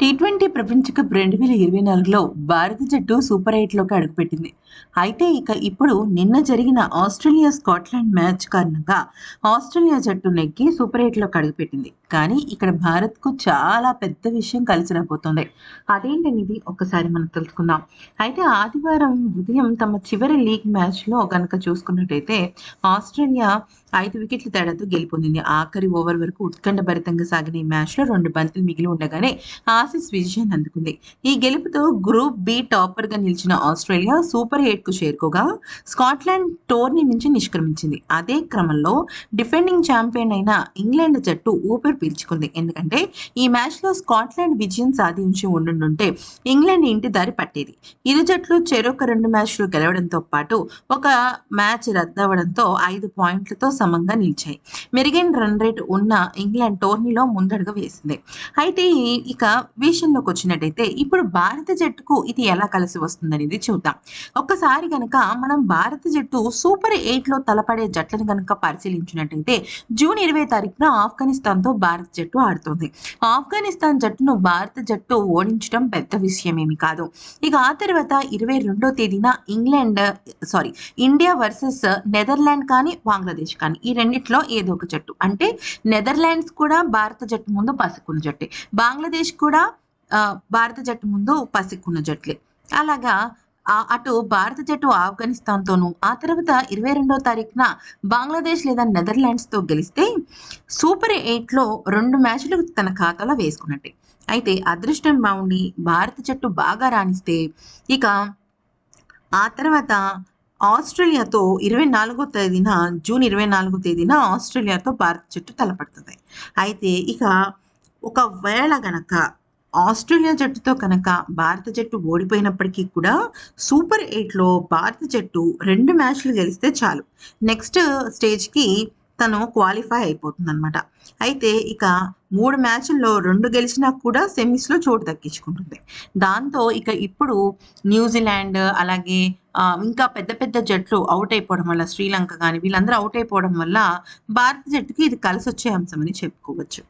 T twenty ప్రపంచ cup రెండు వేల ఇరవై నాలుగులో భారత జట్టు సూపర్ ఎయిట్లోకి అడుగుపెట్టింది. అయితే ఇక ఇప్పుడు నిన్న జరిగిన ఆస్ట్రేలియా స్కాట్లాండ్ మ్యాచ్ కారణంగా ఆస్ట్రేలియా జట్టు నెగ్గి సూపర్ ఎయిట్లోకి అడుగుపెట్టింది. కానీ ఇక్కడ భారత్కు చాలా పెద్ద విషయం కలిసి రాబోతుంది అదేంటనేది ఒకసారి మనం తెలుసుకుందాం. అయితే ఆదివారం ఉదయం తమ చివరి లీగ్ మ్యాచ్లో కనుక చూసుకున్నట్టయితే ఆస్ట్రేలియా ఐదు వికెట్ల తేడాతో గెలుపొందింది. ఆఖరి ఓవర్ వరకు ఉత్కంఠభరితంగా సాగిన ఈ మ్యాచ్లో రెండు బంతులు మిగిలి ఉండగానే ఆసీస్ విజయాన్ని అందుకుంది. ఈ గెలుపుతో గ్రూప్ బి టాపర్గా నిలిచిన ఆస్ట్రేలియా సూపర్ ఎయిట్కు చేరుకోగా స్కాట్లాండ్ టోర్నీ నుంచి నిష్క్రమించింది. అదే క్రమంలో డిఫెండింగ్ ఛాంపియన్ అయిన ఇంగ్లాండ్ జట్టు ఊపిరి పీల్చుకుంది. ఎందుకంటే ఈ మ్యాచ్లో స్కాట్లాండ్ విజయం సాధించి ఉండుంటే ఇంగ్లాండ్ ఇంటి దారి పట్టేది. ఇరు జట్లు చెరొక రెండు మ్యాచ్లు గెలవడంతో పాటు ఒక మ్యాచ్ రద్దవడంతో ఐదు పాయింట్లతో సమంగా నిలిచాయి. మెరుగైన రన్ రేట్ ఉన్న ఇంగ్లాండ్ టోర్నీలో ముందడుగు వేసింది. అయితే ఈ- ఇక విషయంలోకి వచ్చినట్టయితే ఇప్పుడు భారత జట్టుకు ఇది ఎలా కలిసి వస్తుందనేది చూద్దాం. ఒక్కసారి కనుక మనం భారత జట్టు సూపర్ ఎయిట్లో తలపడే జట్లను కనుక పరిశీలించినట్టయితే జూన్ ఇరవై తారీఖున ఆఫ్ఘనిస్తాన్తో భారత జట్టు ఆడుతుంది. ఆఫ్ఘనిస్తాన్ జట్టును భారత జట్టు ఓడించడం పెద్ద విషయం ఏమి కాదు. ఇక ఆ తర్వాత ఇరవై రెండో తేదీన England sorry India versus Netherland కానీ బంగ్లాదేశ్ కానీ ఈ రెండిట్లో ఏదో ఒక జట్టు. అంటే నెదర్లాండ్స్ కూడా భారత జట్టు ముందు పసుకున్న జట్టే. బంగ్లాదేశ్ కూడా భారత జట్టు ముందు పసిక్కున్న జట్లే. అలాగా అటు భారత జట్టు ఆఫ్ఘనిస్తాన్తోనూ ఆ తర్వాత ఇరవై రెండో తారీఖున బంగ్లాదేశ్ లేదా నెదర్లాండ్స్తో గెలిస్తే సూపర్ ఎయిట్లో రెండు మ్యాచ్లు తన ఖాతాలో వేసుకున్నట్టే. అయితే అదృష్టం బాగుండి భారత జట్టు బాగా రాణిస్తే ఇక ఆ తర్వాత ఆస్ట్రేలియాతో ఇరవై నాలుగో తేదీన జూన్ ఇరవై నాలుగో తేదీన ఆస్ట్రేలియాతో భారత జట్టు తలపడుతుంది. అయితే ఇక ఒకవేళ గనక ఆస్ట్రేలియా జట్టుతో కనుక భారత జట్టు ఓడిపోయినప్పటికీ కూడా సూపర్ ఎయిట్లో భారత జట్టు రెండు మ్యాచ్లు గెలిస్తే చాలు. నెక్స్ట్ స్టేజ్కి తను క్వాలిఫై అయిపోతుందన్నమాట. అయితే ఇక మూడు మ్యాచ్ల్లో రెండు గెలిచినా కూడా సెమీస్లో చోటు దక్కించుకుంటుంది. దాంతో ఇక ఇప్పుడు న్యూజిలాండ్ అలాగే ఇంకా పెద్ద పెద్ద జట్లు అవుట్ అయిపోవడం వల్ల శ్రీలంక కానీ వీళ్ళందరూ అవుట్ అయిపోవడం వల్ల భారత జట్టుకి ఇది కలిసి వచ్చే అంశం అని చెప్పుకోవచ్చు.